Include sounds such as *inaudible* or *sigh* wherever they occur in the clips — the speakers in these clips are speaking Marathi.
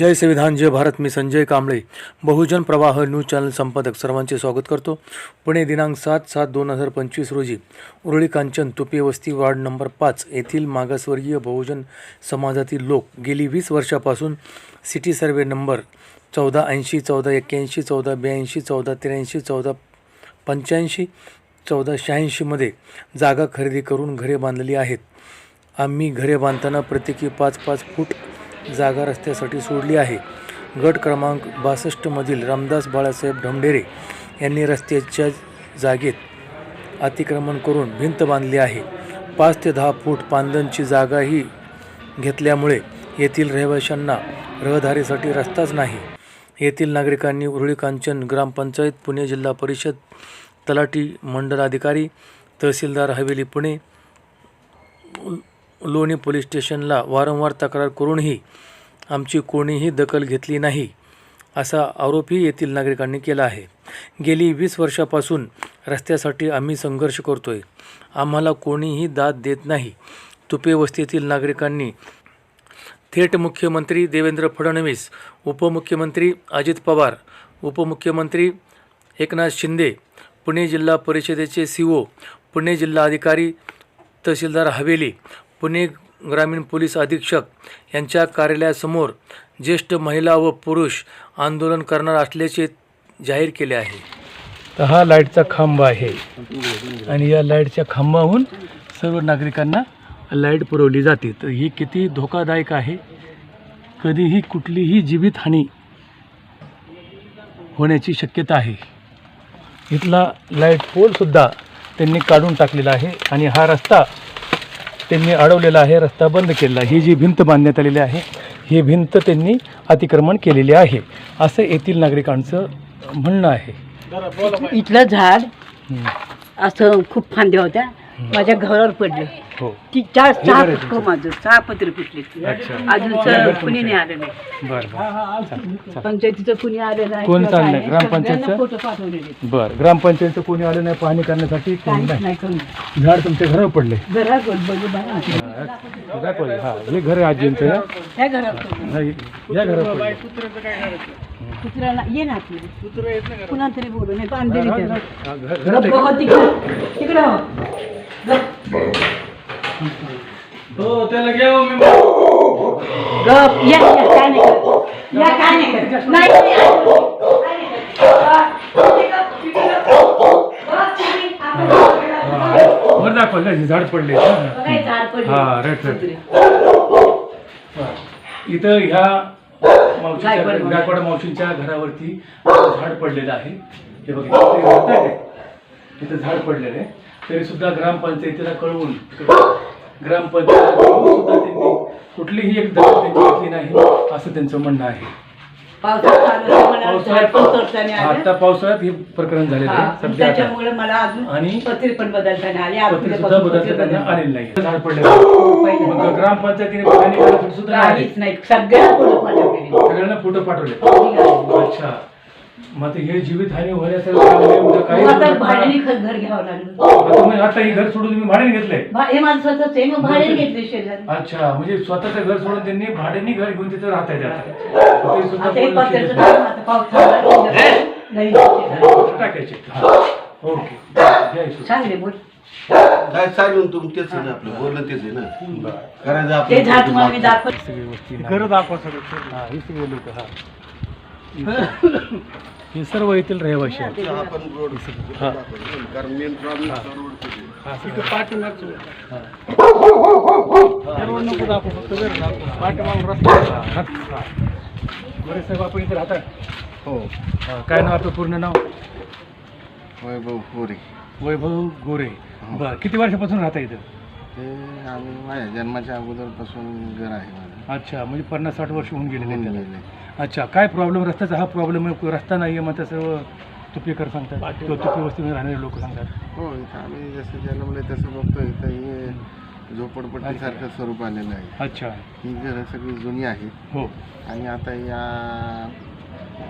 जय संविधान जय भारत मी संजय कांबळे. बहुजन प्रवाह न्यूज चॅनल संपादक सर्वांचे स्वागत करतो. पुणे दिनांक सात सात दोन हजार पंचवीस रोजी उरळी कांचन तुपे वस्ती वार्ड नंबर पाच येथील मागासवर्गीय बहुजन समाजातील लोक गेली वीस वर्षापासून सिटी सर्वे नंबर चौदा ऐंशी चौदा एक्क्याऐंशी चौदा ब्याऐंशी चौदा त्र्याऐंशी चौदा पंच्याऐंशी चौदा शहाऐंशीमध्ये जागा खरेदी करून घरे बांधली आहेत. आम्ही घरे बांधताना प्रत्येकी पाच पाच फूट जागा रस्त्यासाठी सोडली आहे. गट क्रमांक बासष्टमधील रामदास बाळासाहेब ढमढेरे यांनी रस्त्याच्या जागेत अतिक्रमण करून भिंत बांधली आहे. पाच ते दहा फूट पांदनची जागाही घेतल्यामुळे येथील रहिवाशांना रहदारीसाठी रस्ताच नाही. येथील नागरिकांनी उरळी कांचन ग्रामपंचायत पुणे जिल्हा परिषद तलाठी मंडल अधिकारी तहसीलदार हवेली पुणे लोणी पोलीस स्टेशनला वारंवार तक्रार करूनही आमची कोणीही दखल घेतली नाही असा आरोपही येथील नागरिकांनी केला आहे. गेली वीस वर्षापासून रस्त्यासाठी आम्ही संघर्ष करतोय. आम्हाला कोणीही दाद देत नाही. तुपे वस्तीतील नागरिकांनी थेट मुख्यमंत्री देवेंद्र फडणवीस उपमुख्यमंत्री अजित पवार उपमुख्यमंत्री एकनाथ शिंदे पुणे जिल्हा परिषदेचे सी ओ पुणे जिल्हाधिकारी तहसीलदार हवेली पुणे ग्रामीण पोलीस अधीक्षक यांच्या कार्यालयासमोर ज्येष्ठ महिला व पुरुष आंदोलन करणार असल्याचे जाहीर केले आहे. तर हा लाईटचा खांब आहे. आणि या लाईटच्या खांबाहून सर्व नागरिकांना लाइट पुरवली जाते. तर ही किती धोकादायक आहे. कधीही कुठलीही जीवितहानी होण्याची शक्यता आहे. इथला लाइट पोलसुद्धा त्यांनी काढून टाकलेला आहे. आणि हा रस्ता त्यांनी अडवलेला आहे रस्ता बंद केलेला ही जी भिंत बांधण्यात आलेली आहे ही भिंत त्यांनी अतिक्रमण केलेली आहे. असं येथील नागरिकांचं म्हणणं आहे. इथलं झाड. असं खूप फांद्या होत्या. माझ्या घरावर पडलं. हो. ती चार हे सहा पुष्प माझं सहा पत्र फुटले. अच्छा. अजून हे स- कुणी. नाही आलं नाही बरं. पंचायतीचं कुणी आलं नाही कोण किंवा चाललंय? काय नाही. ग्रामपंचायतचं? सगळ्यांना फोटो पाठवलेले. बरं ग्रामपंचायतचं कोणी आलं नाही पाहणी करण्यासाठी कोणी काहीच नाही. नाही करून झाड तुमच्या घरावर पडले. हा हे घर आहे आजींचं या? ह्या घरात पडलं. हा, हे- या घरावर पडले. कुत्र्याला ये ना आतमध्ये. कुणा तरी बोलू नाही घरात तिकडं हो. हो त्याला घ्या हो, मी गप या या काय नाही करत. या काय नाही करत. नाही नाही, काय नाही करत. तिथे गप, तिथे गप. गप, तिथे. आपण वर दाखवा हे झाड पडले हे झाड पडलं. हा, right, right. इथं ह्या मावशीच्या गायकवाड मावशी. गायकवाड मावशींच्या घरावरती झाड पडलेलं आहे हे बघा इथे आहे. इथं झाड पडलेलं आहे तरी सुद्धा ग्रामपंचायतीला कळवून ग्रामपंचायत सुद्धा त्यांनी कुठलीही एक दखल घेतली नाही असं त्यांचं म्हणणं आहे पावसाळ्यात पण. आता पावसाळ्यात हे प्रकरण झालेलं आहे सध्या आता. त्याच्यामुळे मला अजून आणि- पत्रे पण बदलताना आले पत्र सुद्धा बदलता त्यांना. आलेलं नाही झाड पडलेलं आहे. पहिलं. मग ग्रामपंचायतीने करायसाठी सुद्धा नाही काहीच नाही सगळ्या सगळ्यांना फोटो पाठवले अच्छा मग आता हे जीवित हानी होण्याचं काही आता भाड्याने घर घर घ्यावं लागलं. आता म्हणजे आता हे घर सोडून तुम्ही भाड्याने घेतलंय? भा- हे माझं स्वतःच आहे मग भाड्याने घेतले शेजारी. अच्छा म्हणजे स्वतःचं घर सोडून त्यांनी भाड्याने घर घेऊन तिथं राहता येते आता. ते सुद्धा आता कोण लक्ष पत्र्याचं देत नाही. काम आता पाऊस थांबला की नवीन शेजारी. फोटो टाकायचे. हा. ओके. जय श्री- चांगले बोल. काय चालून तुम तेच आहे ना आपलं बोलणं तेच आहे ना. करायचं ते झाड तुम्हाला मी दाखवत. सगळी गोष्टी घर दाखवा सगळं. हा हे सगळे लोक हा. हे सर्व येथील रहिवाशी आहेत. आपण रोड हा. कारण मेन प्रॉब्लेम हा, सगळं. हा. गोरे साहेब आपण इथे राहता हो. हा, काय नाव आपलं? पूर्ण नाव? वैभव गोरे. वैभव गोरे. बर किती वर्षापासून राहता इथं? ते आम्ही माझ्या जन्माच्या अगोदरपासून घर आहे. माझं अच्छा म्हणजे पन्नास साठ वर्ष होऊन गेलेले होऊन आहेत त्याला. गेले. अच्छा काय प्रॉब्लेम रस्त्याचा हा प्रॉब्लेम आहे. रस्ता नाही आहे मग तसं तुपेकर सांगतात. किंवा तुपे वस्तीमध्ये राहणारे लोक सांगतात. हो इथं आम्ही जसं जन्मले तसं बघतो इथं हे झोपडपट्टीसारखं स्वरूप आलेलं आहे. अच्छा. ही घरं सगळी जुनी आहेत हो. आणि आता या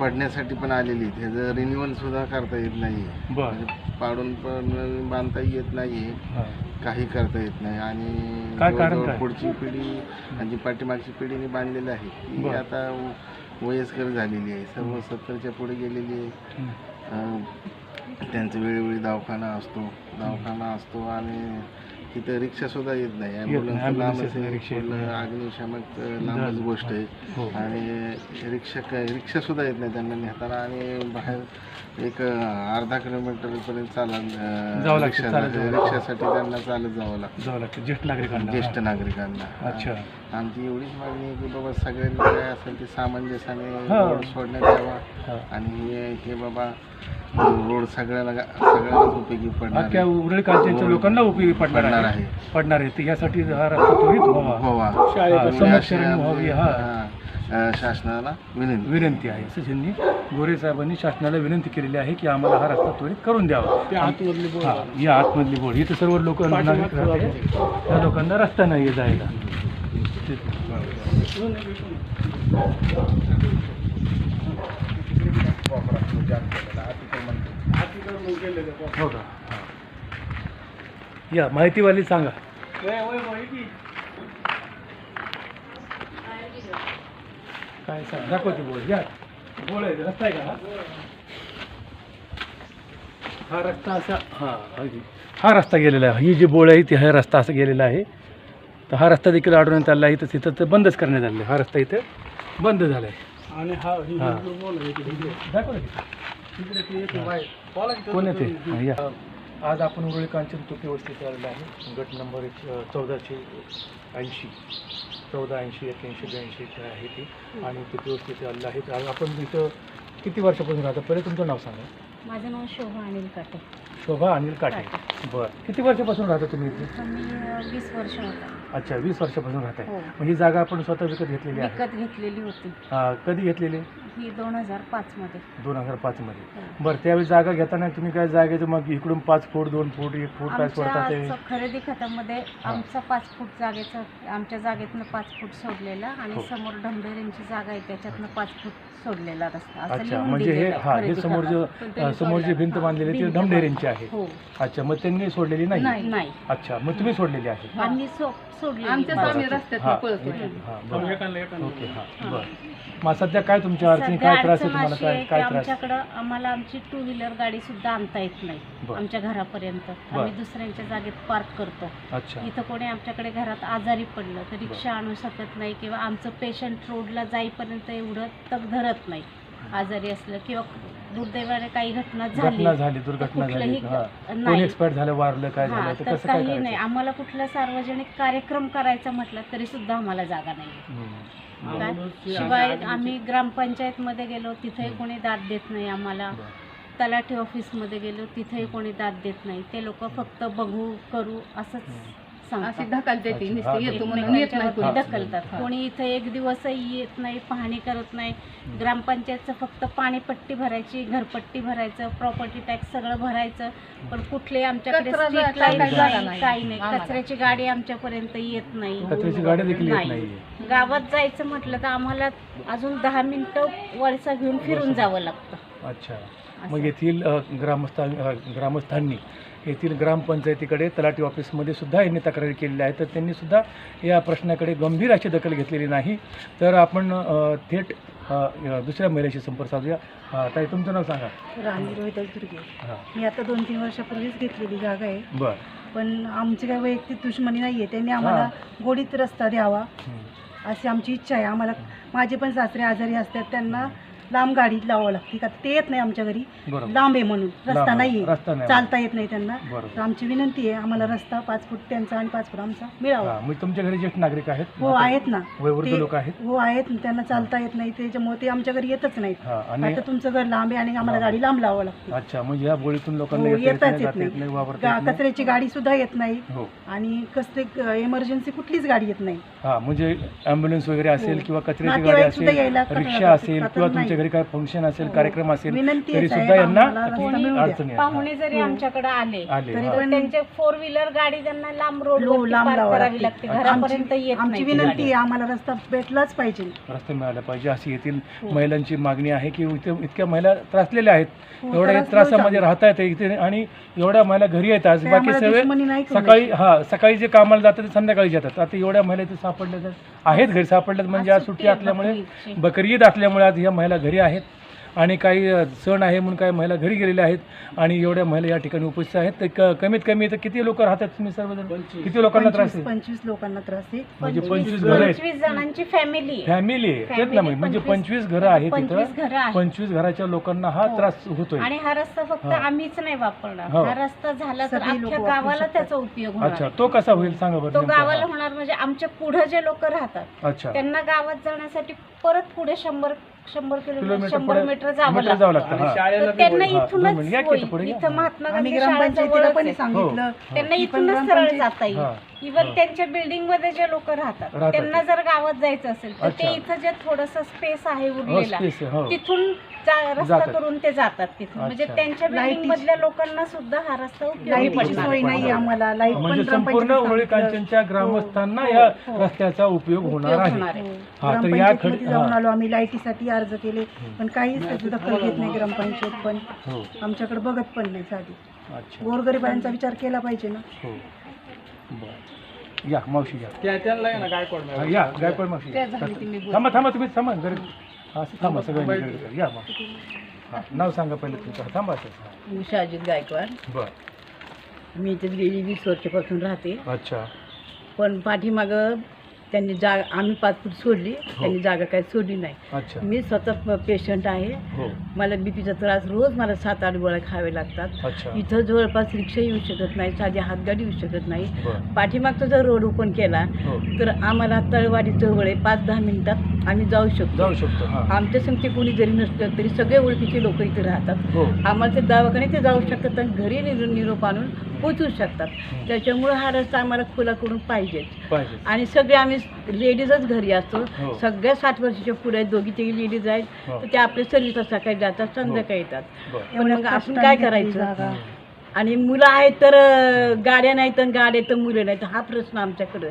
पडण्यासाठी पण आलेली आहेत. ह्याचं रिन्युअल सुद्धा करता येत नाही बर. म्हणजे पाडून पण बांधता येत नाही हा. काही करता येत नाही. आणि काय कारण जवळजवळ काय? पुढची पिढी आणि जी पाठीमागची पिढीने बांधलेली आहे. ती बरं. आता वयस्कर झालेली आहे. सर्व सत्तरच्या पुढे गेलेली आहे. अं, त्यांचा वेळोवेळी दवाखाना असतो. दवाखाना असतो आणि तिथं रिक्षा सुद्धा येत नाही. ॲम्ब्युलन्स ambulance लांबच येत नाही, आहे. रिक्षा येत अग्निशामक अं, लांबच गोष्ट आहे. हो. आणि रिक्षा काय रिक्षा सुद्धा येत नाही त्यांना नेताना. आणि बाहेर एक अर्धा किलोमीटरपर्यंत चालत जावं लागतं, रिक्षा चालत जावं लागतं. रिक्षासाठी त्यांना चालत जावं लागतं. जावं लागतं ज्येष्ठ नागरिकांना. ज्येष्ठ नागरिकांना. अच्छा. आमची एवढीच मागणी आहे की बाबा सगळ्यांनी काय असेल ते सामंजस्याने हा. रोड सोडण्यात यावा. हा. आणि हे हे बाबा रोड सगळ्याला सगळ्यालाच उपयोगी पडणार अख्ख्या आहे. उरळी कालच्या लोकांना उपयोगी पडणार पडणार आहे. आहे. पडणार आहे. तर यासाठी हा रस्ता त्वरित व्हावा. व्हावा. हा, रन व्हावी हा. हा, अं, शासनाला विनंती. विनंती आहे. असं त्यांनी गोरे साहेबांनी शासनाला विनंती केलेली आहे की आम्हाला हा रस्ता त्वरित करून द्यावा. हा या आतमधली बोर्ड इथं सर्व लोक नागरिक राहते त्या लोकांना रस्ता नाही आहे जायला. हो का? हा. या माहितीवाली सांगा. काय सांग. दाखवते बोल. या. बोळ आहे रस्ता आहे का हा? रस्ता असा हा अगदी. हा रस्ता गेलेला आहे. ही जी बोळ आहे ती हा रस्ता असा गेलेला आहे. तर हा रस्ता देखील अडवण्यात आला आहे. तर तिथं तर बंदच करण्यात आहे. हा रस्ता इथं बंद झाला आहे आणि हा. बोल आहे की इकडे. दाखव ना इकडे ते येते बाहेर. बोला की कोण येते? या. आज आपण उरळी कांचन तुपी वस्तीत आलेला आहे. गट नंबर एक चौदाशे ऐंशी चौदा ऐंशी एक्याऐंशी ब्याऐंशी आहे ती. आणि तुपी वस्तीत आलेलं आहे. तर आज आपण इथं किती वर्षापासून राहता? पहिले तुमचं नाव सांगा. माझं नाव शोभा अनिल काटे. शोभा अनिल काटे. बरं. किती वर्षापासून राहता तुम्ही इथे? वीस वर्ष होता अच्छा वीस वर्षापासून राहताय. हो. मग ही जागा आपण स्वतः विकत घेतलेली आहे? विकत घेतलेली होती. हा, कधी घेतलेली? ही दोन हजार पाच मध्ये. दोन हजार पाचमध्ये हो. बरं त्यावेळी जागा घेताना तुम्ही काय जागेचं मग इकडून पाच फूट दोन फूट एक फूट काय सोडता ते? खरेदी खतामध्ये आमचा पाच फूट जागेचा आमच्या जागेतनं पाच फूट सोडलेला आणि हो. समोर ढमढेरेंची जागा आहे त्याच्यातनं पाच फूट सोडलेला रस्ता. असं अच्छा लिहून म्हणजे हे दिलेलं हा हे खरेदी समोर जो. अ, समोर जी भिंत बांधलेली ती ढमढेरेंची आहे. हो. अच्छा मग त्यांनी सोडलेली नाही नाही. अच्छा मग तुम्ही सोडलेली आहे. आम्ही सो सोडली रस्त्यात. ओके हा बरं. मग सध्या काय तुमच्या अडचणी? सध्या काय त्रास आहे अडचण तुम्हाला? अशी काय आहे की काय त्रास? आमच्याकडं आम्हाला आमची टू व्हीलर गाडी सुद्धा आणता येत नाही. बरं. आमच्या घरापर्यंत. आम्ही दुसऱ्यांच्या जागेत पार्क करतो. अच्छा. इथं कोणी आमच्याकडे घरात आजारी पडलं तर रिक्षा आणू शकत नाही किंवा आमचं पेशंट रोडला जाईपर्यंत एवढं तग धरत नाही. आजारी असलं किंवा दुर्दैवाने काही घटना झाली. घटना झाली दुर्घटना झाली. कुठलंही हा. कोणी नाही एक्सपायर झालं वारलं काय हा, झालं तर तर कसं काय काही नाही. करायचं? आम्हाला कुठला सार्वजनिक कार्यक्रम करायचा म्हटलं तरी सुद्धा आम्हाला जागा नाही. हम्म. काय? आम्ही- शिवाय आम्ही ग्रामपंचायतमध्ये गेलो तिथेही कोणी दाद देत नाही आम्हाला. बरं. तलाठी ऑफिसमध्ये गेलो तिथेही कोणी दाद देत नाही. ते लोक फक्त बघू करू असंच. अशी सांगतात ढकलते ती अच्छा. नुसती हा, येतो म्हणून येत नाही एकमेकांच्या कोणी. ढकलतात कोणी इथं एक दिवसही येत नाही पाहणी करत नाही. ग्रामपंचायतचं फक्त पाणीपट्टी भरायची घरपट्टी भरायचं प्रॉपर्टी टॅक्स सगळं भरायचं. पण कुठले आमच्याकडे कचरा जागा नाही नाही. काही नाही. आम्हाला. कचऱ्याची गाडी आमच्यापर्यंत येत नाही. कचऱ्याची गाडी देखील येत नाही. नाहीये. गावात जायचं म्हटलं तर आम्हाला अजून दहा मिनिटं वळसा घेऊन फिरून जावं लागतं. अच्छा. मग येथील अ, ग्रामस्था अ, ग्रामस्थांनी येथील ग्रामपंचायतीकडे तलाठी ऑफिसमध्ये सुद्धा यांनी तक्रारी केलेली आहे तर त्यांनी सुद्धा या प्रश्नाकडे गंभीर अशी दखल घेतलेली नाही. तर आपण थेट दुसऱ्या महिलेशी संपर्क साधूया. ताई तुमचं नाव सांगा. राणी रोहिदास दुर्गे. मी आता दोन तीन वर्षापूर्वीच घेतलेली जागा आहे. बरं. पण आमची काही वैयक्तिक दुश्मनी नाही आहे त्यांनी आम्हाला गोडीत रस्ता द्यावा. अशी आमची इच्छा आहे. आम्हाला माझे पण सासरे आजारी असतात. त्यांना लांब गाडी लावावं लागते. का ते येत नाही आमच्या घरी. बरोबर. लांब आहे म्हणून. लांब रस्ता आहे. नाही रस्ता नाही. चालता येत नाही त्यांना. बरोबर. तर आमची विनंती आहे आम्हाला रस्ता पाच फूट त्यांचा आणि पाच फूट आमचा मिळावा. हां तुमच्या घरी ज्येष्ठ नागरिक आहेत? हो आहेत ना. वयोवृद्ध लोक आहेत? हो आहेत. त्यांना चालता येत नाही. त्याच्यामुळे ते आमच्या घरी येतच नाहीत. हां आणि आता तुमचं घर लांब आहे आणि आम्हाला गाडी लांब लावावं लागते. अच्छा म्हणजे या बोळीतून लोकांना हो, येता येत येताच नाही येत जाता येत नाही. नाही वावरता गा- येत नाही? कचऱ्याची गाडी सुद्धा येत नाही. हो. आणि कसले इमर्जन्सी कुठलीच गाडी येत नाही. हा म्हणजे ॲम्ब्युलन्स वगैरे असेल हो. किंवा कचऱ्याची गाडी नातेवाईक सुद्धा असेल यायला कंटाळा रिक्षा करतात. असेल किंवा नाही. तुमच्या घरी काय फंक्शन असेल कार्यक्रम असेल विनंती तरी सुद्धा यांना. अडचणी आहेत पाहुणे जरी आमच्याकडे आले आले तरी हा. तर त्यांचे फोर व्हीलर गाडी त्यांना लांब रोड लो- लांब पार्क लावावं करावी लागते. लागते घरापर्यंत येत आमची नाही ती विनंती गाडी. आहे आम्हाला रस्ता भेटलाच पाहिजे रस्ता मिळाला पाहिजे अशी येथील हो. महिलांची मागणी आहे की इथे इतक्या महिला त्रासलेल्या आहेत हो, एवढ्या त्रास त्रासामध्ये होत राहता येते इथे आणि एवढ्या महिला घरी येतात ते बाकी आम्हाला सगळे दुश्मनी नाही करू सकाळी हा सकाळी जे कामाला जातात ते संध्याकाळी जातात आता एवढ्या महिला इथे सापडल्या आहेत. आहेत घरी सापडल्यात म्हणजे आज सुट्टी असल्यामुळे. बकरी ईद असल्यामुळे आज ह्या महिला घरी आहेत आणि काही सण आहे म्हणून काही महिला घरी गेलेल्या आहेत आणि एवढ्या महिला या ठिकाणी उपस्थित आहेत तर क- कमीत कमी इथं किती लोक राहतात तुम्ही सर्वजण किती लोकांना त्रास पंचवीस आहे पंचवीस लोकांना त्रास आहे म्हणजे पंचवीस घरं आहेत पंचवीस जणांची फॅमिली आहे फॅमिली आहे तेच ना Family म्हणजे पंचवीस- घरं आहेत पंचवीस तिथं घरं आहेत. पंचवीस घराच्या लोकांना हा हो. त्रास होतोय आणि हा रस्ता फक्त हा. आम्हीच नाही वापरणार हो. हा रस्ता झाला तर सगळी लोकं अख्ख्या वापरू गावाला शकतात. त्याचा उपयोग होणार अच्छा आहे. तो कसा होईल सांगा बरं तो नेमका? गावाला. होणार म्हणजे आमच्या पुढे जे लोक राहतात अच्छा त्यांना गावात जाण्यासाठी परत पुढे शंभर शंभर किलोमीटर किलोमीटर शंभर पुढे- मीटर जावं मीटर जावं लागतं हा. तर त्यांना हा, दोन इथूनच मिनिटं. या की होईल. इथं पुढे या. इथं महात्मा आम्ही गांधी ग्रामपंचायतीला शाळेजवळच आहे. सांगितलं हो. त्यांना ती पण इथूनच सरळ ग्रामपंचायत- जाता येईल हा. इव्हन हा. त्यांच्या बिल्डिंगमध्ये जे लोक राहतात राहतात. त्यांना जर गावात जायचं असेल तर अच्छा. ते इथं जे थोडस स्पेस आहे हो उरलेला स्पेस आहे हो तिथून जा- रस्ता जातात. करून ते जातात तिथून. म्हणजे अच्छा. त्यांच्या बिल्डिंग लाईटीची- मधल्या लोकांना सुद्धा हा रस्ता उपयोगी लाईटची पडणार सोय. नाही आम्हाला. लाइट पण म्हणजे संपूर्ण सांगितलं. कांचनच्या ग्रामस्थांना हो, या हो. रस्त्याचा उपयोग होणार उपयोग आहे. होणार आहे. हा. तर या ग्रामपंचायतीमध्ये खड जाऊन हा. आलो आम्ही. लाईटीसाठी अर्ज केले. पण काहीच त्याची दखल घेत नाही ग्रामपंचायत पण. हो. आमच्याकडे बघत पण नाही साधी. अच्छा. गोरगरिबांचा विचार केला पाहिजे ना. हो. बरं. या मावशी या. त्या- त्यांना गायकवाड हा, मॅडम. या. गायकवाड मावशी थांबा थांबा तुम्ही थांबा घरी असं थांबा सगळ्यांनी या मग. हा नाव सांगा पहिले तुमचं. थांबा असं. उषा अजित गायकवाड. बरं. मी इथे गेली वीस वर्षापासून राहते. अच्छा. पण पाठीमागं त्यांनी जागा आम्ही पाच फूट सोडली त्यांनी जागा काही सोडली नाही. मी स्वतः पेशंट आहे. हो. मला बीपीचा त्रास रोज मला सात आठ गोळ्या खावे लागतात. इथं जवळपास रिक्षा येऊ शकत नाही साधी हातगाडी येऊ शकत नाही. पाठीमागचा जर रोड ओपन केला हो. तर आम्हाला तळवाडी जवळ आहे पाच दहा मिनिटात आम्ही जाऊ शकतो. जाऊ शकतो हां. आमच्या संगते कोणी जरी नसलं तरी सगळे ओळखीचे लोक इथे राहतात. हो. आम्हाला ते दवाखान्यात ते जाऊ शकतात आणि घरी निरो निरोप आणून पोचवू शकतात. त्याच्यामुळे हा रस्ता आम्हाला खुला करून पाहिजेच. पाहिजे आणि सगळे आम्ही लेडीजच घरी असतो हो. सगळ्या साठ वर्षाच्या पुढे आहेत दोघी तिघी लेडीज आहेत हो. तर ते आपल्या सर्विस सकाळी जातात संध्याकाळी येतात बरं पण मग आपण काय करायचं. आणि मुलं आहेत तर अं, गाड्या नाहीत आणि गाड्या तर मुलं नाहीत हा प्रश्न आमच्याकडे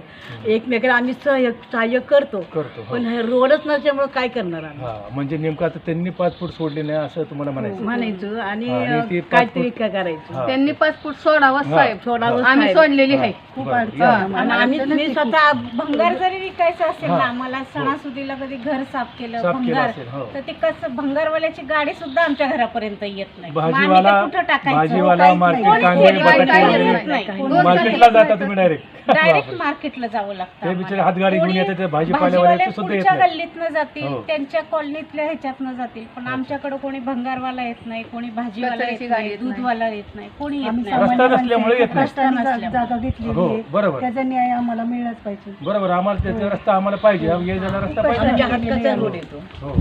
एकमेकाला आम्ही सहाय्य सहाय्य करतो करतो हो. पण हे रोडच नसल्यामुळे काय करणार आम्ही हा म्हणजे नेमकं आता त्यांनी पाच फूट सोडले नाही असं तुम्हाला म्हणायचं म्हणायचं आणि हा, आणि अं, ते पाच काहीतरी काय करायचं हा. त्यांनी फूट सोडावं हा. साहेब सोडावं आम्ही. सोडलेली आहे खूप बरं, अडचण या. आहे आम्हाला. आणि आम्ही मी स्वतः भंगार जरी विकायचं असेल हा. ना आम्हाला सणासुदीला कधी घर साफ केलं साफ केलं भंगार असेल, हो. तर ते कसं भंगारवाल्याची गाडी सुद्धा आमच्या घरापर्यंत येत नाही मग आम्ही ते भाजीवाला कुठं टाकायचं भाजीवाला काहीच मार्केट. कांदे बटाटे वगैरे मार्केटला जाता तुम्ही डायरेक्ट डायरेक्ट मार्केटला जावं लागतं ते बिचारे. हातगाडी घेऊन येतात, ते भाजीपाल्यावाले भाजीवाले ते सुद्धा येत पुढच्या नाही. गल्लीतनं जातील हो. त्यांच्या कॉलनीतल्या ह्याच्यातनं जातील पण आमच्याकडे कोणी भंगारवाला येत नाही कोणी भाजीवाला येत नाही. दूधवाला येत नाही कोणी येत आम्ही नाही रस्ता सामान्य नसल्यामुळे येत नाही. कष्टाने जा- नसल्यामुळे. जागा घेतलेली हो आहे बरोबर त्याचा न्याय आम्हाला मिळालाच पाहिजे बरोबर आम्हाला त्याचा रस्ता आम्हाला पाहिजे हा रस्ता पाहिजे आमच्या ना? हक्काचा रोड येतो हो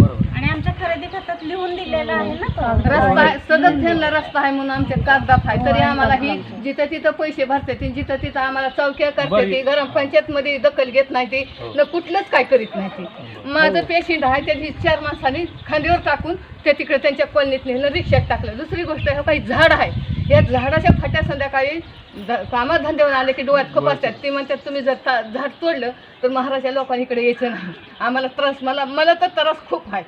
आणि आमच्या खरेदी खात्यात लिहून दिलेलं आहे ना तो. रस्ता आहे, सतत त्यांना रस्ता आहे म्हणून आमच्या कागदात आहे. तरी आम्हाला ही जिथं तिथं पैसे भरते ती जिथं तिथं आम्हाला चौक्या करते. ती ग्रामपंचायत मध्ये दखल घेत नाही ती. न कुठलंच काय करीत नाही ती. माझं पेशंट आहे त्याची चार माणसांनी खांद्यावर टाकून ते तिकडे त्यांच्या कॉलनीत नेलं रिक्षात टाकलं. दुसरी गोष्ट हे काही झाड आहे. या झाडाच्या फाट्या संध्याकाळी कामात धंद्यावर आले की डोळ्यात खूप असतात. ते म्हणतात तुम्ही जर ता- झाड तोडलं तर महाराष्ट्र लोकांनी इकडे यायचं नाही. आम्हाला त्रास मला मला तर त्रास खूप आहे.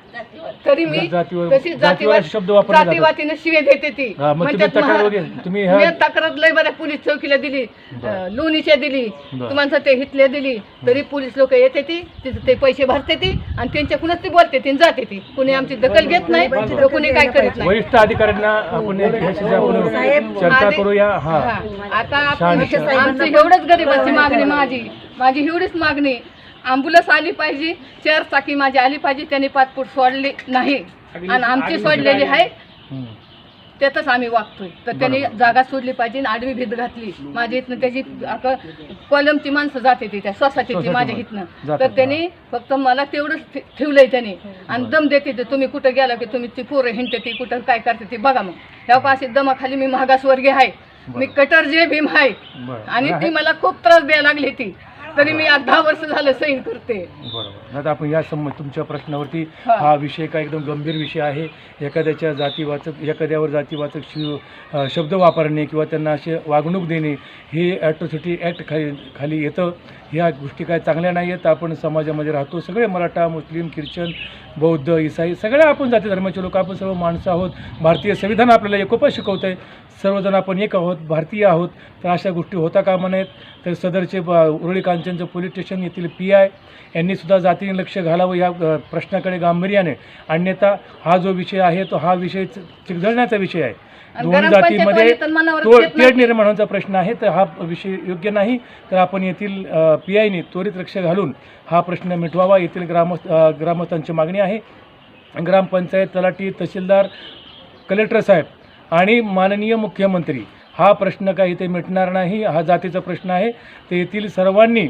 तरी मी जातीवर- तशी जातीवर जातीवाद शब्द वापरले जातात. जातीवातीने शिवे देते ती. हा, मग तुम्ही म्हणतात तक्रार महा- वगैरे- तुम्ही ह्या- मी तक्रार लय बऱ्या पोलीस चौकीला दिली अं, लोणीच्या दिली बरं. तुम्हाला ते हितल्या दिली. तरी पोलीस लोक येते ती तिथे ते पैसे भरते ती आणि त्यांच्याकडूनच ती बोलते ती आणि जाते ती. कुणी आमची दखल घेत नाही तर कुणी काय करीत नाही. वरिष्ठ अधिकाऱ्यांना आपण साहेब, चर्चा आधी- करूया. हा. हा. आता आपण. आमचं एवढंच गरीबाची मागणी माझी. माझी एवढीच मागणी. अँब्युलन्स आली पाहिजे चार चाकी माझी आली पाहिजे त्यांनी पाच फूट सोडली नाही. आणि आमची सोडलेली आहे. त्यातच आम्ही वागतोय. तर त्यांनी जागा सोडली पाहिजे आणि आडवी भीत घातली. माझ्या इथनं त्याची आता कॉलमची माणसं जाते ती त्या सोसायटी माझ्या. इथनं. तर त्यांनी फक्त मला तेवढंच ठे- ठेवलंय त्यांनी. आणि दम देते ते तुम्ही कुठं गेला की तुम्ही ती पोरं हिंडते ती कुठं काय करते ती बघा मग. ह्या अशी दमाखाली मी मागासवर्गीय आहे. मी कटर जे भीम आहे. आणि *laughs* ती. मला खूप त्रास द्यायला लागली ती. तरी मी आज दहा वर्ष झालं सही करते. बरोबर. आता आपण या सम तुमच्या प्रश्नावरती हा. हा विषय काय एकदम गंभीर विषय आहे. एखाद्याच्या जातीवाचक एखाद्यावर जातीवाचक शिव अ, शब्द वापरणे किंवा त्यांना असे वागणूक देणे हे ॲट्रोसिटी ॲक्ट खाली खाली येतं. ह्या गोष्टी काय चांगल्या नाही आहेत आपण समाजामध्ये राहतो. सगळे मराठा मुस्लिम ख्रिश्चन बौद्ध इसाई सगळे आपण जाती धर्माचे लोक. आपण सर्व माणसं आहोत. भारतीय संविधान आपल्याला एकोपा शिकवत आहे सर्वजण आपण एक आहोत भारतीय आहोत तर अशा गोष्टी होता कामा नयेत. तर सदरचे ब- उरळी कांचनचं पोलीस स्टेशन येथील पी आय यांनी सुद्धा जातीने लक्ष घालावं या प्रश्नाकडे गांभीर्याने अन्यथा हा जो विषय आहे तो हा विषय च- चिघळण्याचा विषय आहे. दोन जातीमध्ये तो तेढ. निर्माण होण्याचा प्रश्न आहे तर हा विषय योग्य नाही. तर आपण येथील पी आयने त्वरित लक्ष घालून हा प्रश्न मिटवावा. येथील ग्राम अ, ग्रामस्थांची मागणी आहे. ग्रामपंचायत तलाठी तहसीलदार कलेक्टर साहेब आणि माननीय मुख्यमंत्री हा प्रश्न काही ते मिटणार नाही हा जातीचा प्रश्न आहे. ते येथील सर्वांनी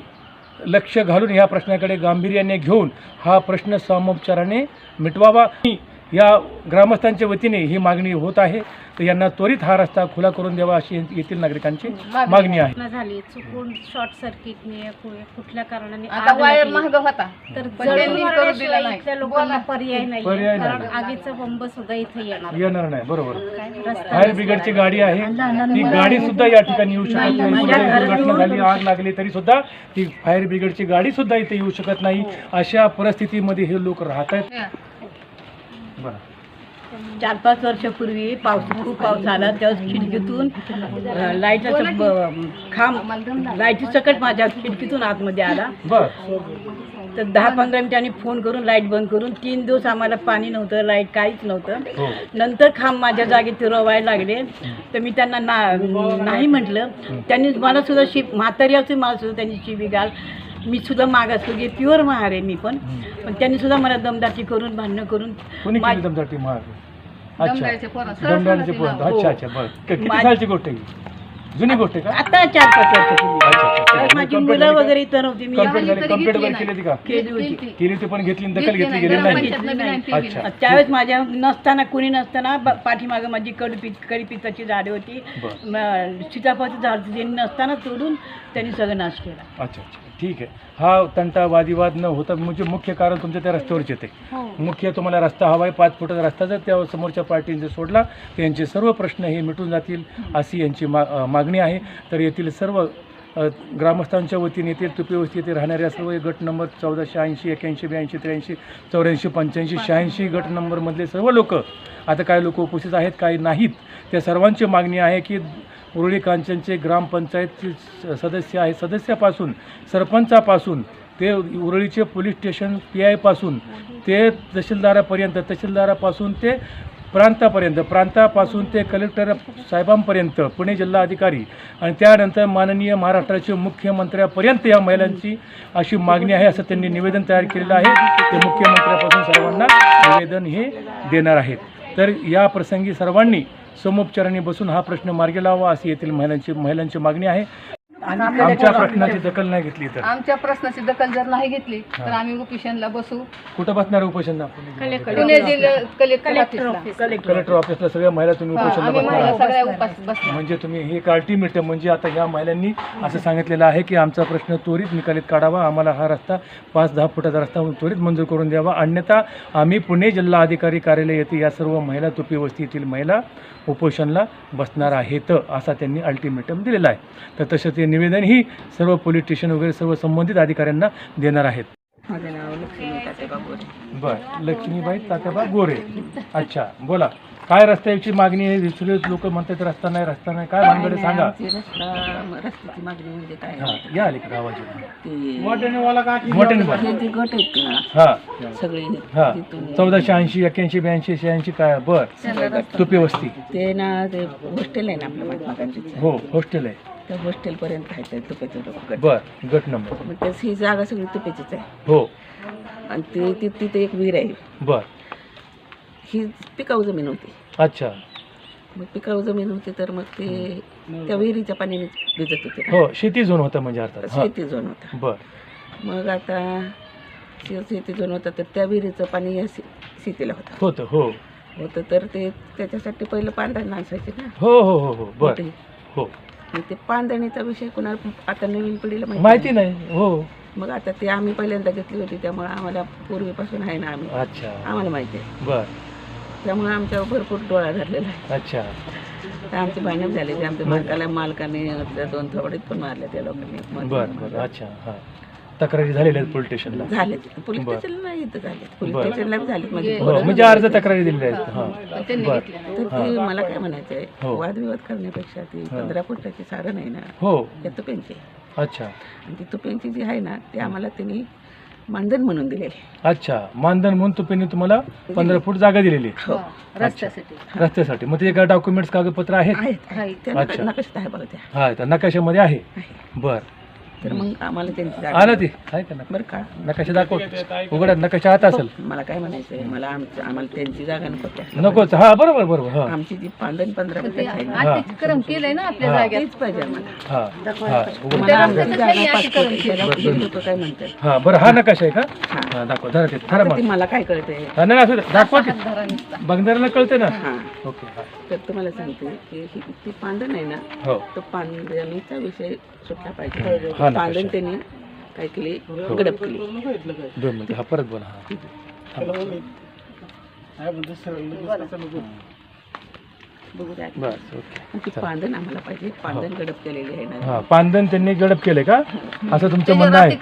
लक्ष घालून ह्या प्रश्नाकडे गांभीर्याने घेऊन हा प्रश्न सामोपचाराने मिटवावा. या ग्रामस्थांच्या वतीने ही मागणी होत आहे. तर यांना त्वरित हा रस्ता खुला करून द्यावा अशी येथील नागरिकांची मागणी आहे. घटना झाली. चुकून शॉर्ट सर्किटने कुठल्या कारणाने आता आग वायर लागली. महाग होता. तर पण त्यांनी करू दिला जळून नाही. इथल्या लोकांना बोला. पर्याय नाही पर्याय कारण नाही. आगीचा बंब सुद्धा इथे येणार येणार नाही. बरोबर. काय रस्ता फायर ब्रिगेडची गाडी आहे. ती गाडी सुद्धा या ठिकाणी येऊ शकत नाही कुठे दुर्घटना झाली आग लागली तरी सुद्धा ती फायर ब्रिगेडची गाडी सुद्धा इथे येऊ शकत नाही. अशा परिस्थितीमध्ये हे लोक राहत आहेत चार पाच वर्षापूर्वी पाऊस खूप पाऊस आला त्यावेळेस खिडकीतून लाईटाचं खांब लाईटी सकट माझ्या खिडकीतून आतमध्ये आला. बर. तर दहा पंधरा मिनिटांनी फोन करून लाइट बंद करून तीन दिवस आम्हाला पाणी नव्हतं लाइट काहीच नव्हतं. हो. नंतर खांब माझ्या जागी फिरवायला लागले. तर मी त्यांना ना नाही म्हटलं. त्यांनी मला सुद्धा शिप म्हातारी असून मला सुद्धा त्यांनी शिबी घाल. मी सुद्धा मागासवर्गीय प्युअर महार आहे मी पण. पण त्यांनी सुद्धा मला दमदाटी करून भांडणं करून कोणी मा- दमदारचे पोरं. सरळ दमदारचे सांगा पोरं. अच्छा अच्छा बरं क- किती मा- सालची गोष्ट आहे ही? जुनी गोष्ट आहे का आता चार पाच वर्षापूर्वी अच्छा अच्छा त्यावेळेस माझी मुलं वगैरे इथं नव्हती मी झाली वगैरे. केली होती का केली होती घेतली. केली होती पण घेतली दखल घेतली. गेली नाही ग्रामपंचायतनं बी नाही, ती बी अच्छा नाही. त्यावेळेस माझ्या नसताना कुणी नसताना ब- पाठीमागं माझी कडपी कडीपिताची झाडे होती बरं. म- सीताफळाचं झाड त्यांनी नसताना तोडून त्यांनी सगळं नाश केला अच्छा अच्छा ठीक आहे. हा तंटा वादिवाद न होता म्हणजे मुख्य कारण तुमच्या त्या रस्त्यावरच येते. मुख्य तुम्हाला रस्ता हवा आहे पाच फुटाचा रस्ता जर त्या समोरच्या पार्टीने सोडला तर यांचे सर्व प्रश्न हे मिटून जातील अशी यांची मा मागणी आहे. तर येथील सर्व ग्रामस्थांच्या वतीने येथील तुपी वस्ती येथे राहणाऱ्या सर्व गट नंबर चौदा शहाऐंशी एक्याऐंशी ब्याऐंशी त्र्याऐंशी चौऱ्याऐंशी पंच्याऐंशी शहाऐंशी गट नंबरमधले सर्व लोक आता काही लोक उपस्थित आहेत काही नाहीत त्या सर्वांची मागणी आहे की उरुळी कांचनचे ग्रामपंचायतचे स- सदस्य आहे सदस्यापासून सरपंचापासून ते उरळीचे पोलीस स्टेशन पी आयपासून ते तहसीलदारापर्यंत तहसीलदारापासून ते प्रांतापर्यंत प्रांतापासून ते कलेक्टर साहेबांपर्यंत पुणे जिल्हा अधिकारी आणि त्यानंतर माननीय महाराष्ट्राचे मुख्यमंत्र्यापर्यंत या महिलांची अशी मागणी आहे असं त्यांनी निवेदन तयार केलेलं आहे. ते मुख्यमंत्र्यापासून सर्वांना निवेदन हे देणार आहेत. तर या प्रसंगी सर्वांनी समोपचाराने बसून हा प्रश्न मार्गी लावा अशी येथील महिलांची महिलांची मागणी आहे. आमच्या प्रश्नाची दखल नाही घेतली तर? आमच्या प्रश्नाची दखल जर नाही घेतली तर आम्ही उपोषणला बसू. कुठं बसणार उपोषण पुणे जिल्हा कलेक्टर ऑफिसला. कलेक्टर ऑफिसला सगळ्या महिला तुम्ही हा, उपोषणला आम्ही महिला बसणार सगळ्या उपास बसणार. म्हणजे तुम्ही हे एक अल्टिमेटम म्हणजे आता ह्या महिलांनी असं सांगितलेलं आहे की आमचा प्रश्न त्वरित निकालीत काढावा. आम्हाला हा रस्ता पाच दहा फुटाचा रस्ता त्वरित मंजूर करून द्यावा. अन्यथा आम्ही पुणे जिल्हा अधिकारी कार्यालय येथे या सर्व महिला तुपी वस्तीतील महिला उपोषणला बसणार आहेत असा त्यांनी अल्टिमेटम दिलेला आहे. तर तसं ते निवेदनही सर्व पोलीस स्टेशन वगैरे सर्व संबंधित अधिकाऱ्यांना देणार आहेत. माझं नाव लक्ष्मी तात्याबा गोरे. बर लक्ष्मीबाई तात्याबा गोरे. अच्छा बोला. काय रस्त्याची मागणी आहे? दुसरे लोक म्हणतात रस्ता नाही रस्ता नाही. काय भानगड आहे? सांगा. आमची रस्ता रस्त्याची मागणी म्हणजे काय? हा या आली का गावाची ते मोठ्याने? बोला. हे जे गट आहेत ना हा. सगळे हा. तिथून चौदाशे ऐंशी एक्क्याऐंशी ब्याऐंशी शहाऐंशी काय? बर. तुपी वस्ती. ते ना ते हॉस्टेल आहे ना आपल्या महात्मा गांधीचं हो हॉस्टेल आहे. त्या हॉस्टेलपर्यंत राहायचं आहे तुपेचं गट. बर गट नंबर. मग ही जागा सगळी तुपेचीच आहे. हो. आणि ते ति- तिथे एक विहीर आहे. बर. ही पिकाऊ जमीन होती. अच्छा. मग पिकाऊ जमीन होती तर मग ते त्या विहिरीच्या पाण्याने भिजत होते हो शेती झोन होता म्हणजे अर्थात हा. शेती झोन होता. बर. मग आता शे- शेती झोन होता तर त्या विहिरीचं पाणी या शे- शेतीला होतं. होतं हो. होतं तर ते त्याच्यासाठी पहिलं पांढरा नासायचे ना. हो हो हो हो. बर. मोठे. हो. ते पांदणीचा विषय कुणाला आता नवीन पिढीला माहिती नाही. हो. मग आता ते आम्ही पहिल्यांदा घेतली होती त्यामुळे आम्हाला पूर्वीपासून आहे ना आम्ही. अच्छा. आम्हाला माहिती आहे. बर. त्यामुळे आमच्यावर भरपूर डोळा धरलेला आहे. अच्छा. तर आमची भांडण झाली ते आमच्या मालकाला मालकाने त्या दोन थोडीत पण मारल्या त्या लोकांनी. बर बर. अच्छा हां. तक्रारी झालेल्या आहेत पोलीस स्टेशनला झाले पोलीस बरं. स्टेशनला इथं झाले पोलीस बरं. स्टेशनला बी झाले म्हणजे. हो म्हणजे अर्ज तक्रारी दिलेल्या आहेत. हां. बर. तर ते मला काय म्हणायचं हो. आहे वादविवाद करण्यापेक्षा ती हा. पंधरा फुटाची साधन आहे ना हो. त्या तुप्यांची अच्छा. आणि ती तुप्यांची जी आहे ना ती आम्हाला त्यांनी मानधन म्हणून दिलेली अच्छा. मानधन म्हणून तुपेने तुम्हाला पंधरा फूट जागा दिलेली आहे. हो, रस्त्यासाठी. रस्त्यासाठी. मग ते काय डॉक्युमेंट्स कागदपत्र आहेत? आहेत आहेत. त्या अच्छा. नकाशात आहे बघा त्या. हा त्या नकाशामध्ये आहे. बर. तर मग आम्हाला त्यांची जागा आलं ते. आहे का नका बरं का? नकाशा दाखव. उघडा नकाशा हात असेल. मला काय म्हणायचं आहे मला आमचं आम्हाला त्यांची जागा नको त्या. नकोच. हा बरोबर बरोबर. हा. आमची जी पांढरण पंधरा ते आहे ना अतिक्रम केलंय ना आपल्या. जागेत. तेच पाहिजे आम्हाला. हा. हा उघडा. मला आमची जागा. हे लोकं काय म्हणतात? हा बरं हा नकाशा आहे का? हा. दाखव. धरा ते. धरा आता मग. ती मला काय कळतंय? हा, नाही असू. दाखवा ते. कळते ना. हा. ओके हा. तर तुम्हाला सांगते की ही ती पांढरण आहे ना हो. तो पांढरणीचा विषय सुटला हा, पांढरण त्यांनी काय केली? गडप केली. दोन मिनिटं हा परत बोला हा. आहे पण दुसरं लगेच कसं नको. बघू द्या बस ओके. आणि ती पांढरण आम्हाला पाहिजे. पांढरण गडप केलेली आहे ना. हा पांदन त्यांनी गडप केलंय का? असं तुमचं म्हणणं आहे.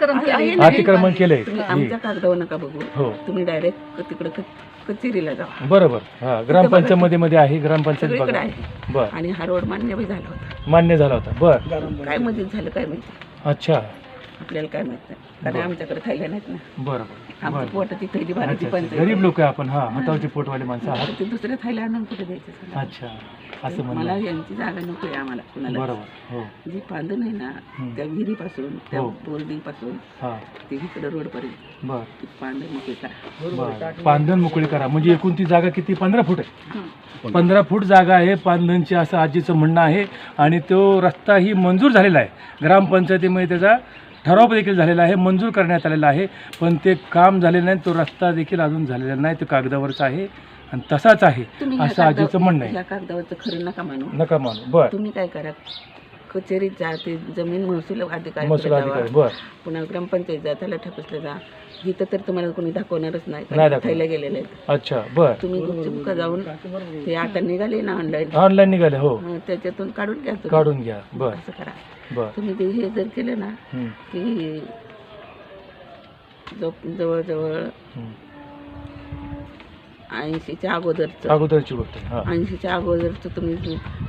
ना. अतिक्रमण केलंय तुम्ही आमच्या कागदावर नका बघू. हो. तुम्ही डायरेक्ट तिकडं कचेरीला जा. बरोबर. हा ग्रामपंचायत मध्ये मध्ये आहे ग्रामपंचायत सगळीकडे बघा. आहे. बर. आणि हा रोड मान्य बी झाला होता. मान्य झाला होता. बर. काय मध्ये झालं काय माहिती? अच्छा. आपल्याला काय माहीत नाही. कारण आमच्याकडे खायला नाहीत ना. बरोबर आमच्या पोटाची थैली भरायची पण. गरीब लोक आपण. हा हातावरचे पोटवाले माणसं आहात. ते दुसऱ्या थायला आणून कुठे द्यायचं सांगा? अच्छा असं म्हणणं मला. यांची जागा नको आहे आम्हाला कुणाला बरोबर हो. जी पांदण आहे ना त्या विहिरीपासून त्या हो. बोर्डिंगपासून हा. ते इकडे रोड पर्यंत बर. ती पांदण मोकळी करा. बर. पांधन मोकळी करा. म्हणजे एकूण ती जागा किती? पंधरा फूट आहे. पंधरा फूट जागा आहे. पांधनची असं आजीचं म्हणणं आहे. आणि तो रस्ताही मंजूर झालेला आहे. ग्रामपंचायतीमध्ये त्याचा ठराव देखील झालेला आहे मंजूर करण्यात आलेला आहे पण ते काम झालेलं नाही तो रस्ता देखील अजून झालेला नाही तो कागदावरचा आहे आणि तसाच आहे असं आजीचं म्हणणं आहे. कागदावरचं खरं नका मानू. नका मानू. बर. तुम्ही काय करा? कचेरीत जा ते जमीन महसूल अधिकारी महसूल अधिकारी बर. पुन्हा ग्रामपंचायत जा त्याला ठपसलं जा. इथं तर तुम्हाला कोणी दाखवणारच नाही नाही दाखवणार. गेलेले आहेत. अच्छा बर. तुम्ही गुपचूप जाऊन ते आता निघाले ना ऑनलाईन ऑनलाईन निघाले हो. त्याच्यातून काढून घ्या तुम्ही. काढून घ्या बर. असं करा. बर. तुम्ही ते हे जर केलं ना हम्म, की जव- जवळजवळ हम्म. ऐंशीच्या अगोदरचं. अगोदरची गोष्ट आहे. हा ऐंशीच्या अगोदरचं तुम्ही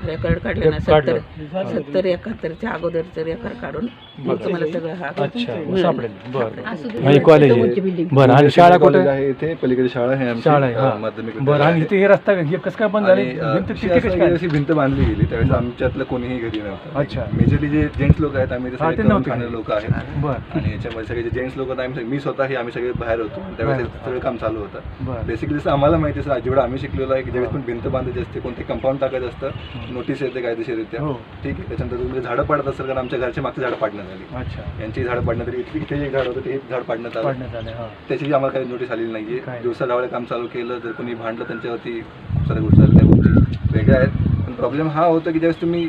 रेकॉर्ड काढले ना काढलं. सत्तर सत्तर एकाहत्तरच्या अगोदरचं रेकॉर्ड काढून मग बघा. तुम्हाला सगळं हा अच्छा. सापडेल. बर असू. हा हे कॉलेज आहे. बरं आणि शाळा कुठे? कॉलेज आहे इथे पलीकडे शाळा आहे आमची शाळा आहे हा. माध्यमिक बरं आणि इथे हे रस्ता हे कसं काय बंद झाले? आणि, अ, भिंत तिथे कशी काय? अशी भिंत बांधली गेली. त्यावेळेस आमच्यातलं कोणीही घरी नव्हतं. अच्छा. मेजरली जे जेंट्स लोक आहेत आम्ही ते हा, ते नव्हते लोक आहेत. बर आणि याच्यामध्ये सगळे जे जेंट्स लोक आहेत आम्ही सगळे- मी स्वतःही आम्ही सगळे बाहेर होतो. त्यावेळेस बाहेर हे सगळं काम चालू होतं. बर. बेसिकली जसं आम्हाला माहिती आहे जेवढं आम्ही शिकलेलो आहे की ज्यावेळेस पण भिंत बांधायची असते कोणते कंपाऊंड टाकायचं असतं नोटीस येते कायदेशीररित्या. हो. ठीक आहे त्याच्यानंतर तुम्ही झाडं पाडत असेल कारण आमच्या घरच्या मागची झाडं पाडण्यात आली. अच्छा. यांची झाडं पाडण्यात आली इथे इथे एक झाड होतं ते झाड पाडण्यात आलं. हा. त्याची आम्हाला काही नोटीस आलेली नाहीये. काय? दिवसा ढवळे काम चालू केलं जर कोणी भांडलं त्यांच्यावरती खूप साऱ्या गोष्टी त्या गोष्टी वेगळ्या आहेत. पण प्रॉब्लेम हा होता की ज्यावेळेस तुम्ही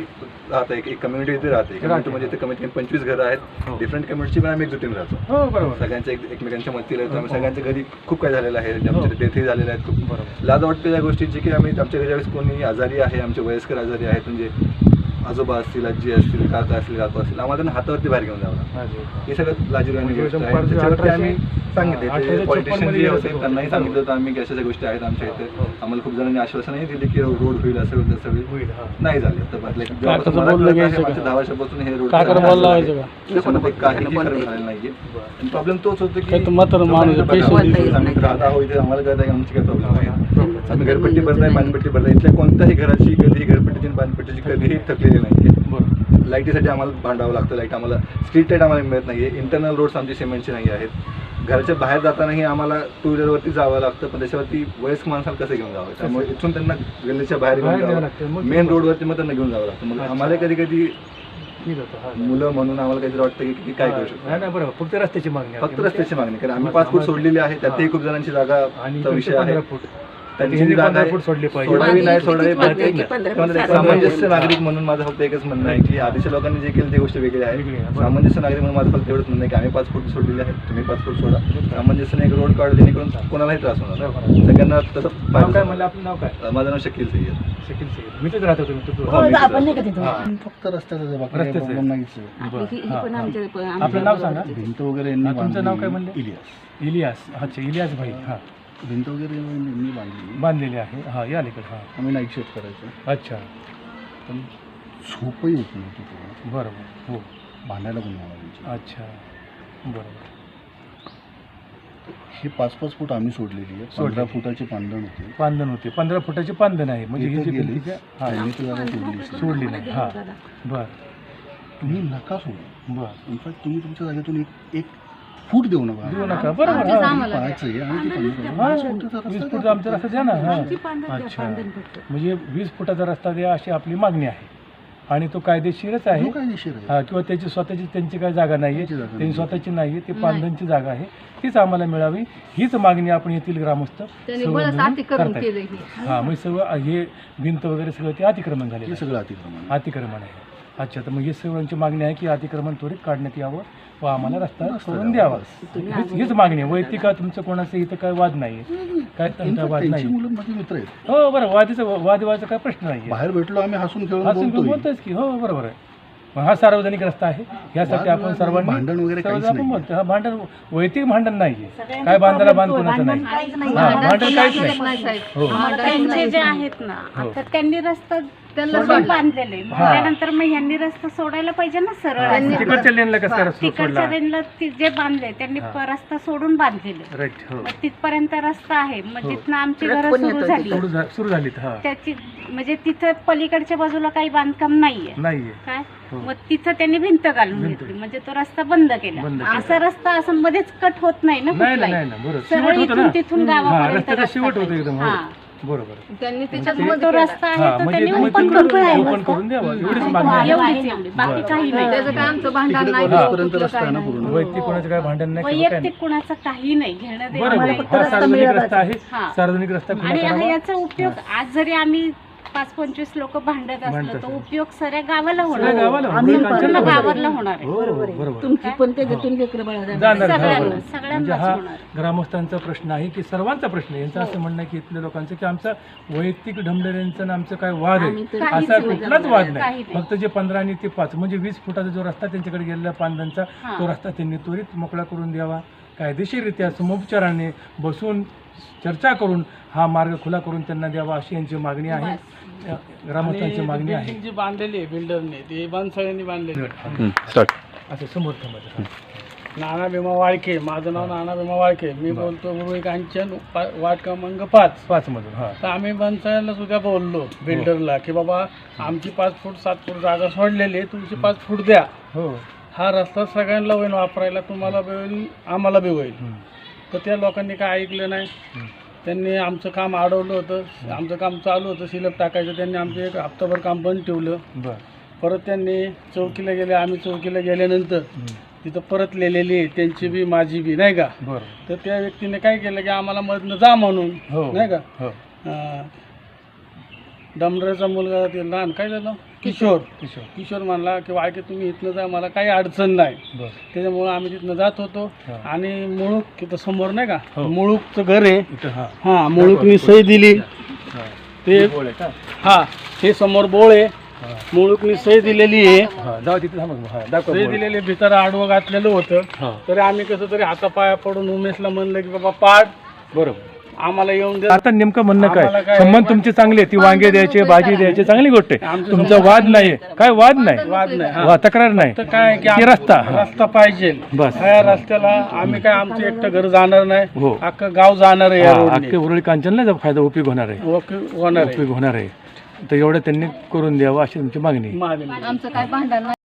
राहता एक एक कम्युनिटी इथे राहते. कम्युनिटी म्हणजे इथे कमीत कमी पंचवीस घरं हो. आहेत डिफरंट कम्युनिटी पण आम्ही एकजुटीने राहतो. हो बरोबर. सगळ्यांच्या एक एकमेकांच्या मदतीला येतो. आम्ही हो. सगळ्यांच्या घरी खूप काय झालेलं आहे. हो. आमच्या डेथही झालेल्या आहेत. खूप बरोबर. लाज वाटते या गोष्टीची की आम्ही आमच्या घरी ज्यावेळेस कोणी आजारी आहे आमचे वयस्कर आजारी आहेत म्हणजे आजोबा असतील आजी असतील काका असतील काकू असतील आम्हाला त्यांना हातावरती बाहेर घेऊन जावं. हा, हे सगळं लाजीरवाणी गोष्ट आहे अठराशे- त्याच्यावरती आम्ही सांगितले ते पॉलिटिशियन जे होते. त्यांनाही सांगितलं होतं आम्ही की अशा गोष्टी आहेत आमच्या इथे आम्हाला खूप जणांनी आश्वासनही दिली की रोड होईल असं होईल तसं होईल होईल हा नाही झाले तर म्हटलं? दहा वर्षापासून हे रोड काकाला बोलणं लावायचं का? त्याच्यामध्ये काहीही फरक झालेला नाहीये आणि प्रॉब्लेम तोच होतो की. राहत इथे आम्हाला कळत आहे की आमची काय प्रॉब्लेम आहे त्यांचं आम्ही घरपट्टी भरताय नाही. पाणीपट्टी भरताय इथल्या कोणत्याही घराची कधीही घरपट्टीची आणि पाणीपट्टीची कधीही नाहीये बरं. लाईटीसाठी आम्हाला भांडावं लागतं लाइट आम्हाला स्ट्रीट लाइट आम्हाला मिळत नाही आहे इंटरनल रोड्स आमचे सिमेंटचे नाही आहेत. घराच्या बाहेर जातानाही आम्हाला टू व्हीलरवरती जावं लागतं पण त्याच्यावरती वयस्क माणसाला कसं घेऊन जावं? त्यामुळे इथून त्यांना गल्लीच्या बाहेर घेऊन जावं मेन रोडवरती मग त्यांना घेऊन जावं लागतं. मग. आम्हाला कधी कधी मुलं म्हणून आम्हाला काहीतरी वाटतं की काय करू नाही शकतो. नाही बरोबर. फक्त रस्त्याची मागणी. फक्त रस्त्याची मागणी कारण आम्ही पाच फूट सोडलेली आहे. त्यातही खूप जणांची इकडचे विषय आहे. 15 फूट. त्यांची जागा फूट सोडली पाहिजे. सोडावी नाही सोडावी प्रत्येक साधारण सामंजस्य नागरिक म्हणून माझं फक्त एकच म्हणणं आहे की आधीच्या लोकांनी जे केलं ते गोष्ट वेगळी आहे. सामंजस्य नागरिक म्हणून माझं फक्त एवढंच म्हणणं आहे की आम्ही पाच फूट सोडलेले आहेत तुम्ही पाच फूट सोडा. सामंजस्याने एक रोड काढ जेणेकरून कोणालाही त्रास होणार. सगळ्यांना तसं काय. म्हणलं आपलं? नाव काय? माझं नाव शकील सय्यद. शकील सय्यद. मी तिथं राहतो तुम्ही? तिथं? हो. फक्त रस्त्याचं. आपली पण. आमच्या आपलं नाव सांगा. भिंत वगैरे तुमचं नाव काय. म्हणले? इलियास. इलियास. अच्छा इलियास भाई. हां. भिंत वगैरे यांनी बांधली. बांधलेली आहे. हां या अलीकडे हां. आम्ही नाईट शिफ्ट करायचो. अच्छा. पण झोपही होत नव्हती तेव्हा. बरोबर हो. भांडायला कोणी आवाजायची अच्छा. बरोबर ही पाच पाच फूट आम्ही सोडलेली आहे. सोडलेली. पंधरा फुटाची पांदण होती. पांदण होते. पंधरा फुटाची पांदण आहे. म्हणजे ही इथं जी गेली. भिंतीच्या हां. त्यांनी ती जागा सोडली असेल. सोडली नाही. हां. बर. तुम्ही नका सोडू. बर. इनफॅक्ट तुम्ही तुमच्या जागेतून एक एक फूट देऊ नका. देऊ नका. बरोबर हां. पाहायचं आहे. आणि ती हां. वीस फुटाचा वीस रस्ता. आमचा रस्ता द्या ना. हां. अच्छा. म्हणजे वीस फुटाचा रस्ता द्या अशी आपली मागणी आहे. आणि तो कायदेशीरच आहे. जो कायदेशीर आहे. हा किंवा त्याची स्वतःची त्यांची काही जागा नाही आहे त्यांची जागा त्यांची नाही. स्वतःची नाही आहे ती पांधनची जागा आहे. तीच आम्हाला मिळावी. हीच मागणी आपण येथील ग्रामस्थ त्यांनी सर्व बळच मिळून अतिक्रमण करतायत. केलं हे. हा म्हणजे सगळं हे भिंत वगैरे सगळं ते अतिक्रमण झालेलं हे आहे. सगळं अतिक्रमण आहे. अतिक्रमण आहे. अच्छा तर मग ही सर्वांची मागणी आहे की अतिक्रमण त्वरित काढण्यात यावं व आम्हाला रस्ता सोडून द्यावा. हीच हीच मागणी आहे. वैयक्तिक का तुमचं कोणाचं इथं काय वाद नाही काय fact, वाद त्यांची नाही मुलं माझे मित्र आहेत. हो बरं. वादीचं वादविवादाचा काय प्रश्न नाही बाहेर भेटलो आम्ही हसून खेळून हा बोलतोय. बोलतोच की. हो बरोबर आहे. मग हा सार्वजनिक रस्ता आहे. यासाठी आपण वाद- सर्वांनी भांडण वगैरे काहीच सर्वजण आपण. बोलतो हा भांडण वैयक्तिक भांडण नाहीये. काय बांधायला बांध कोणाचं नाही. काहीच नाही. हा, भांडण काहीच नाही. नाही साहेब. हो. त्यांचे जे आहेत ना हो. आता त्यांनी रस्ता त्यांना सोडून सोडला. बांधलेले हा. त्यानंतर मग ह्यांनी रस्ता सोडायला पाहिजे ना सरळ त्यांनी- असं. तिकडच्या लेनला कसं काय रस्ता तिकडच्या सोडला रेनला ती- जे बांधले त्यांनी हा. प- रस्ता सोडून बांधलेले राईट हो मग तिथपर्यंत रस्ता आहे मग हो. तिथनं आमची घरं पण सुरू येतो झाली सुरू झा- सुरू झालीत हा त्याची म्हणजे तिथं पलीकडच्या बाजूला काही बांधकाम नाहीये नाहीये काय हो. मग तिथं त्यांनी भिंत घालून भिंत. घेतली म्हणजे तो रस्ता बंद केला. असा रस्ता असं मध्येच कट होत नाही ना नाही ना कुठलाही. नाही ना बरोबर सरळ शेवट होतं इथून ना तिथून हा गावापर्यंत रस्त्याचा रस्ता शेवट होतो पाहिजे. एकदम हा. हो बरोबर त्यांनी त्याच्यात मग तो. रस्ता आहे हा तो म्हणजे त्यांनी तुम्ही ओपन तिकडून करून द्यावा. ओपन करून द्यावा एवढीच हा, मागणी आहे. एवढीच एवढी बाकी बरं. काही नाही त्याचं काय आमचं भांडण तिकडे नाही कॉलेजपर्यंत कुठलं रस्ता आहे काय ना नाही. पूर्ण वैयक्तिक कोणाचं काय भांडण नाही किंवा काय नाही वैयक्तिक कुणाचं काही नाही घेणं देणं बरोबर नाही. हा सार्वजनिक रस्ता आहे हा. सार्वजनिक रस्ता आणि हा करावा याचा उपयोग आज जरी आम्ही पाच पंचवीस लोक भांडत असलो तर. उपयोग सगळ्या गावाला सगळ्या होणार गावाला आम्ही होणार आहे हो बरोबर तुमची पण त्याच्यातून लेकरं बाळा जाणार. जाणार सगळ्यांना- बरोबर. म्हणजे सगळ्यांनाच हा होणार. ग्रामस्थांचा प्रश्न आहे की सर्वांचा प्रश्न आहे यांचं असं म्हणणं आहे की इथल्या लोकांचं की आमचा वैयक्तिक ढमढेऱ्यांचा आणि आमचं काय वाद आम्ही आहे तर काहीच असा नाही. कुठलाच वाद काही नाही नाही. फक्त जे पंधरा आणि ते पाच म्हणजे वीस फुटाचा जो रस्ता त्यांच्याकडे गेलेला पांधांचा हा. तो रस्ता त्यांनी त्वरित मोकळा करून द्यावा कायदेशीररित्या समोपचाराने बसून चर्चा करून हा मार्ग खुला करून त्यांना द्यावा अशी यांची मागणी आहे. ग्रामस्थांची मागणी आहे. जी बांधलेली आहे बिल्डरने ती बनसळ्यांनी बांधलेली आहे. असं समोर थांबायचं नाना भीमा वाळके माझं नाव नाना भीमा वाळके. मी बोलतो गुरुई कांचन पा- वार्ड क्रमांक पाच. पाच मधून हा. तर आम्ही बनसळ्याला सुद्धा बोललो बिल्डरला की बाबा आमची पाच फूट सात फूट जागा सोडलेली आहे तुमची पाच फूट द्या. हो. हा रस्ता सगळ्यांना होईल वापरायला तुम्हाला बी होईल आम्हाला बी होईल. तर त्या लोकांनी काय ऐकलं नाही. त्यांनी आमचं काम अडवलं होतं. आमचं काम चालू होतं सिलप टाकायचं. त्यांनी आमचं एक हप्ताभर काम बंद ठेवलं. बर. परत त्यांनी चौकीला गेले आम्ही चौकीला गेल्यानंतर तिथं परतलेलेली आहे त्यांची बी माझी बी नाही का? बर. तर त्या व्यक्तीने काय केलं की आम्हाला मधनं जा म्हणून हो. नाही का? हो. डमरेचा मुलगा ते लहान काय झालं? किशोर. किशोर. किशोर म्हणला की वाळके तुम्ही इथनं जा मला काही अडचण नाही. त्याच्यामुळं आम्ही तिथनं जात होतो. आणि मुळूक तिथं समोर नाही का? हो. मुळूकचं घर आहे. हा. मुळूकनी सही दिली. ते का? हा हे समोर बोळ आहे. मुळूकनी सही दिलेली आहे. सही. दिलेली भीतर आडवं घातलेलं होतं. तरी आम्ही कसं तरी हातापाया पडून उमेशला म्हणलं की बाबा पाड. बरोबर. आम्हाला येऊन दे. आता नेमकं म्हणणं आम्हाला काय काय- संबंध तुमचे चांगले ती वांगे द्यायचे भाजी द्यायची चांगली गोष्ट आहे. आमचे तुमचा वाद नाहीये. काय वाद नाही? वाद नाही हा. वा तक्रार नाही. तर काय की ते आम- रस्ता हा. रस्ता पाहिजे. बस. या रस्त्याला आम्ही काय आमचं एकटं घर जाणार नाही. हो. अख्खं गाव जाणार आहे या हा, रोडने. अख्खे उरळी कांचनला जो फायदा उपयोग होणार आहे. ओके होणार आहे. उपयोग होणार आहे. तर एवढं त्यांनी करून द्यावं अशी तुमची मागणी. आमचं काय भांडण नाही.